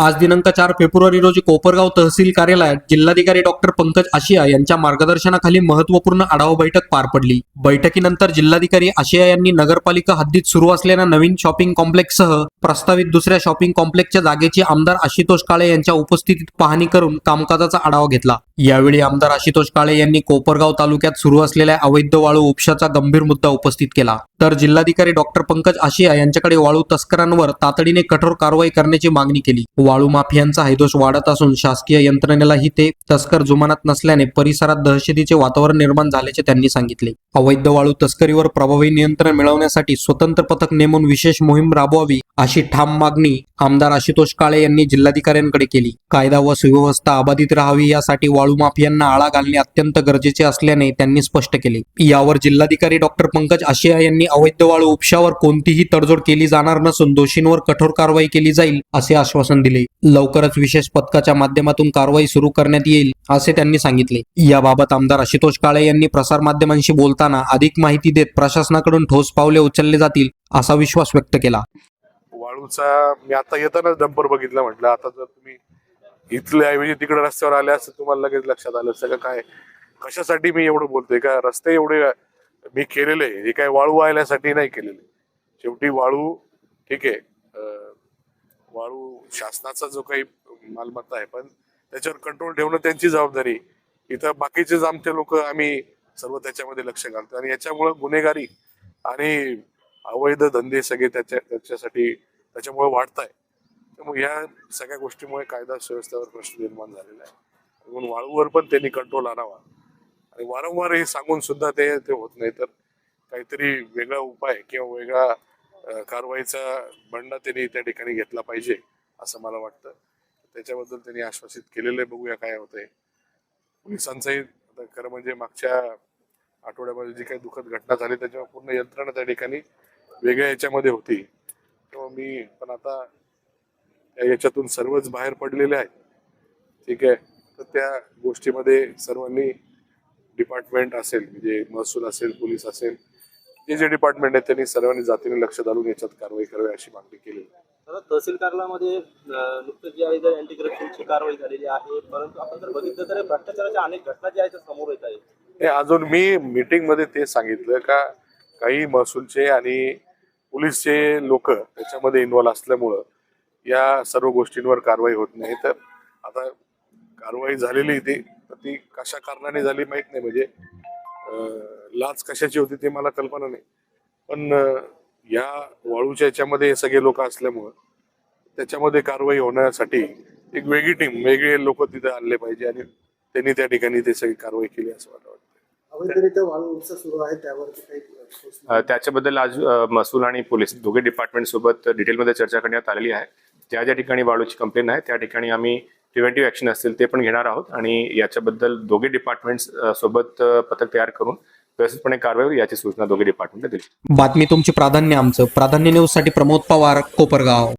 आज दिनांक चार फेब्रुवारी रोजी कोपरगाव तहसील कार्यालयात जिल्हाधिकारी डॉक्टर पंकज आशिया यांच्या मार्गदर्शनाखाली महत्त्वपूर्ण आढावा बैठक पार पडली. बैठकीनंतर जिल्हाधिकारी आशिया यांनी नगरपालिका हद्दीत सुरू असलेल्या नवीन शॉपिंग कॉम्प्लेक्ससह प्रस्तावित दुसऱ्या शॉपिंग कॉम्प्लेक्सच्या जागेची आमदार आशुतोष काळे यांच्या उपस्थितीत पाहणी करून कामकाजाचा आढावा घेतला. यावेळी आमदार आशुतोष काळे यांनी कोपरगाव तालुक्यात सुरू असलेल्या अवैध वाळू उपशाचा गंभीर मुद्दा उपस्थित केला. तर जिल्हाधिकारी डॉक्टर पंकज आशिया यांच्याकडे वाळू तस्करांवर तातडीने कठोर कारवाई करण्याची मागणी केली. वाळू माफियांचा हैदोष वाढत असून शासकीय यंत्रणेलाही ते तस्कर जुमानात नसल्याने परिसरात दहशतीचे वातावरण निर्माण झाल्याचे त्यांनी सांगितले. अवैध वाळू तस्करीवर प्रभावी नियंत्रण मिळवण्यासाठी स्वतंत्र पथक नेमून विशेष मोहीम राबवावी अशी ठाम मागणी आमदार आशुतोष काळे यांनी जिल्हाधिकाऱ्यांकडे केली. कायदा व सुव्यवस्था अबाधित राहावी यासाठी वाळू माफियांना आळा घालणे अत्यंत गरजेचे असल्याने त्यांनी स्पष्ट केले. यावर जिल्हाधिकारी डॉक्टर पंकज आशिया यांनी अवैध वाळू उपशावर कोणतीही तडजोड केली जाणार नसून दोषींवर कठोर कारवाई केली जाईल असे आश्वासन दिले. लवकरच विशेष पथकाच्या माध्यमातून कारवाई सुरू करण्यात येईल असे त्यांनी सांगितले. याबाबत आमदार आशुतोष काळे यांनी प्रसारमाध्यमांशी बोलताना अधिक माहिती देत प्रशासनाकडून ठोस पावले उचलले जातील असा विश्वास व्यक्त केला. वाळूचा मी आता येतानाच डंपर बघितलं म्हटलं आता जर तुम्ही इथल्या ऐवजी तिकडे रस्त्यावर आले असं तुम्हाला लगेच लक्षात आलं सगळं काय कशासाठी मी एवढं बोलतोय? का रस्ते एवढे मी केलेले हे काय वाळू आल्यासाठी नाही केलेले. शेवटी वाळू ठीक आहे वाळू शासनाचा जो काही मालमत्ता आहे पण त्याच्यावर कंट्रोल ठेवणं त्यांची जबाबदारी इथं बाकीचे आमचे लोक आम्ही सर्व त्याच्यामध्ये लक्ष घालतो आणि याच्यामुळं गुन्हेगारी आणि अवैध धंदे सगळे त्याच्या त्याच्यासाठी त्याच्यामुळे वाढत आहे त्यामुळे या सगळ्या गोष्टीमुळे कायदा सुव्यवस्थेवर प्रश्न निर्माण झालेला आहे. म्हणून वाळूवर पण त्यांनी कंट्रोल आणावा. आणि वारंवार हे सांगून सुद्धा ते ते होत नाही. तर काहीतरी वेगळा उपाय किंवा वेगळा कारवाईचा बंडा त्यांनी त्या ठिकाणी घेतला पाहिजे असं मला वाटतं. त्याच्याबद्दल त्यांनी आश्वासित केलेलं आहे. बघूया काय होतंय. पोलिसांचंही आता खरं म्हणजे मागच्या आठवड्यामध्ये जी काही दुःखद घटना झाली त्याच्यावर पूर्ण यंत्रणा त्या ठिकाणी वेगळ्या याच्यामध्ये होती. तेव्हा मी पण आता या याच्यातून सर्वच बाहेर पडलेले आहेत. ठीक आहे? तर त्या गोष्टीमध्ये सर्वांनी डिपार्टमेंट असेल म्हणजे महसूल असेल पोलीस असेल जे जे डिपार्टमेंट आहेत त्यांनी सर्वांनी जातीने लक्ष घालून याच्यात कारवाई करावी अशी मागणी आहे. आता तहसील कार्यालयामध्ये नुकतंच जे आहे अँटी करप्शनची कारवाई झालेली आहे परंतु आपण जर बघितलं तर भ्रष्टाचाराच्या अनेक घटना ज्या आहेत त्या समोर येत आहेत. अजून मी मीटिंगमध्ये ते सांगितलं का काही महसूलचे आणि पोलीसचे लोक त्याच्यामध्ये इन्व्हॉल्व असल्यामुळं या सर्व गोष्टींवर कारवाई होत नाही. तर आता कारवाई झालेली ती तर ती कशा कारणाने झाली माहीत नाही. म्हणजे लाच कशाची होती ते मला कल्पना नाही. पण या वाळूच्या याच्यामध्ये सगळे लोक असल्यामुळं त्याच्यामध्ये कारवाई होण्यासाठी एक वेगळी टीम वेगळे लोक तिथे आणले पाहिजे आणि त्यांनी त्या ठिकाणी ते सगळी कारवाई केली असं वाटतं. अवैधरित्या वाळू उपसा सुरू आहे त्यावरती काही त्याच्याबद्दल आज महसूल आणि पोलीस दोघे डिपार्टमेंट सोबत डिटेलमध्ये चर्चा करण्यात आलेली आहे. ज्या ज्या ठिकाणी वाळूची कंप्लेंट आहे त्या ठिकाणी आम्ही प्रिव्हेंटिव्ह ऍक्शन असतील ते पण घेणार आहोत आणि याच्याबद्दल दोघे डिपार्टमेंट सोबत पथक तयार करून व्यवस्थितपणे कारवाई होईल याची सूचना दोघे डिपार्टमेंटला दिली. बातमी तुमची प्राधान्य आमचं. प्राधान्य न्यूजसाठी प्रमोद पवार कोपरगाव.